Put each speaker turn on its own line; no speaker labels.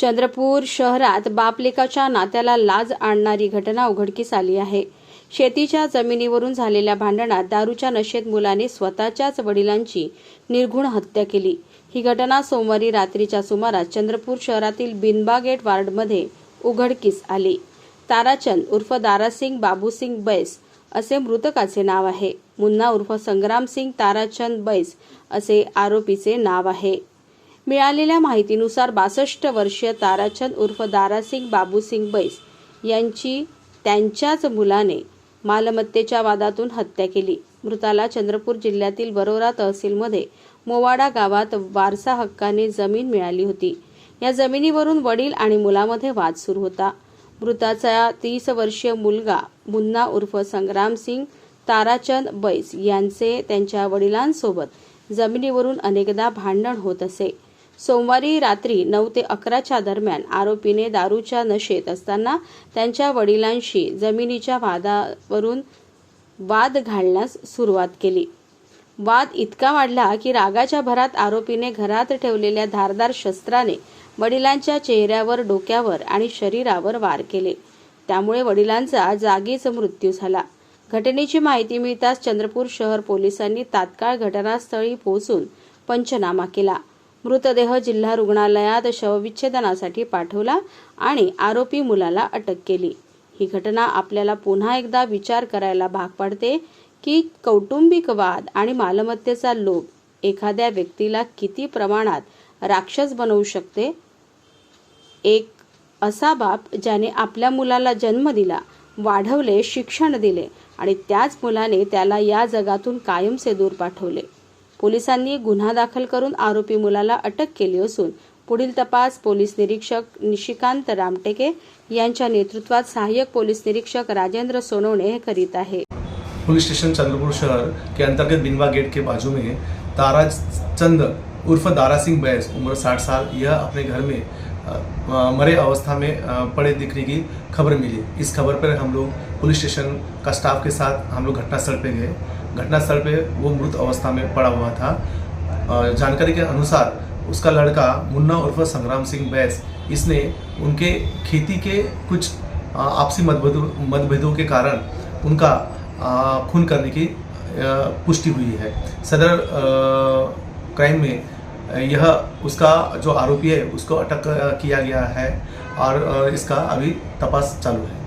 चंद्रपूर शहरात बापलेकाच्या नात्याला लाज आणणारी घटना उघडकीस आली आहे. शेतीच्या जमिनीवरून झालेल्या भांडणात दारूच्या नशेत मुलाने स्वतःच्याच वडिलांची निर्घुण हत्या केली. ही घटना सोमवारी रात्रीच्या सुमारास चंद्रपूर शहरातील बिनबा गेट वार्डमध्ये उघडकीस आली. ताराचंद उर्फ दारासिंग बाबूसिंग बैस असे मृतकाचे नाव आहे. मुन्ना उर्फ संग्रामसिंग ताराचंद बैस असे आरोपीचे नाव आहे. मिळालेल्या माहितीनुसार बासष्ट वर्षीय ताराचंद उर्फ दारासिंग बाबूसिंग बैस यांची त्यांच्याच मुलाने मालमत्तेच्या वादातून हत्या केली. मृताला चंद्रपूर जिल्ह्यातील बरोरा तहसीलमध्ये मोवाडा गावात वारसा हक्काने जमीन मिळाली होती. या जमिनीवरून वडील आणि मुलामध्ये वाद सुरू होता. मृताचा तीस वर्षीय मुलगा मुन्ना उर्फ संग्रामसिंग ताराचंद बैस यांचे त्यांच्या वडिलांसोबत जमिनीवरून अनेकदा भांडण होत असे. सोमवारी रात्री नऊ ते अकराच्या दरम्यान आरोपीने दारूच्या नशेत असताना त्यांच्या वडिलांशी जमिनीच्या वादावरून वाद घालण्यास सुरुवात केली. वाद इतका वाढला की रागाच्या भरात आरोपीने घरात ठेवलेल्या धारदार शस्त्राने वडिलांच्या चेहऱ्यावर डोक्यावर आणि शरीरावर वार केले. त्यामुळे वडिलांचा जागीच मृत्यू झाला. घटनेची माहिती मिळताच चंद्रपूर शहर पोलिसांनी तात्काळ घटनास्थळी पोहोचून पंचनामा केला. मृतदेह जिल्हा रुग्णालयात शवविच्छेदनासाठी पाठवला आणि आरोपी मुलाला अटक केली. ही घटना आपल्याला पुन्हा एकदा विचार करायला भाग पाडते की कौटुंबिक वाद आणि मालमत्तेचा लोभ एखाद्या व्यक्तीला किती प्रमाणात राक्षस बनवू शकते? एक असा बाप ज्याने आपल्या मुलाला जन्म दिला वाढवले शिक्षण दिले आणि त्याच मुलाने त्याला या जगातून कायमसे दूर पाठवले. पोलिसांनी गुन्हा दाखल करून आरोपी मुलाला अटक केली असून पुढील तपास पोलीस निरीक्षक निशिकांत रामटेके यांच्या नेतृत्वात सहाय्यक पोलीस निरीक्षक राजेंद्र सोनवणे हे करीत आहे.
पुलिस स्टेशन चंद्रपुर शहर के अंतर्गत बिनवा गेट के बाजू में तारा चंद उर्फ दारा सिंह बैस उम्र 60 साल यह अपने घर में मरे अवस्था में पड़े दिखने की खबर मिली। इस खबर पर हम लोग पुलिस स्टेशन का स्टाफ के साथ हम लोग घटनास्थल पे गए। घटनास्थल पे वो मृत अवस्था में पड़ा हुआ था। जानकारी के अनुसार उसका लड़का मुन्ना उर्फ़ संग्राम सिंह बैस, इसने उनके खेती के कुछ आपसी मतभेदों के कारण उनका खून करने की पुष्टि हुई है। सदर क्राइम में यह उसका जो आरोपी है उसको अटक किया गया है और इसका अभी तपास चालू है।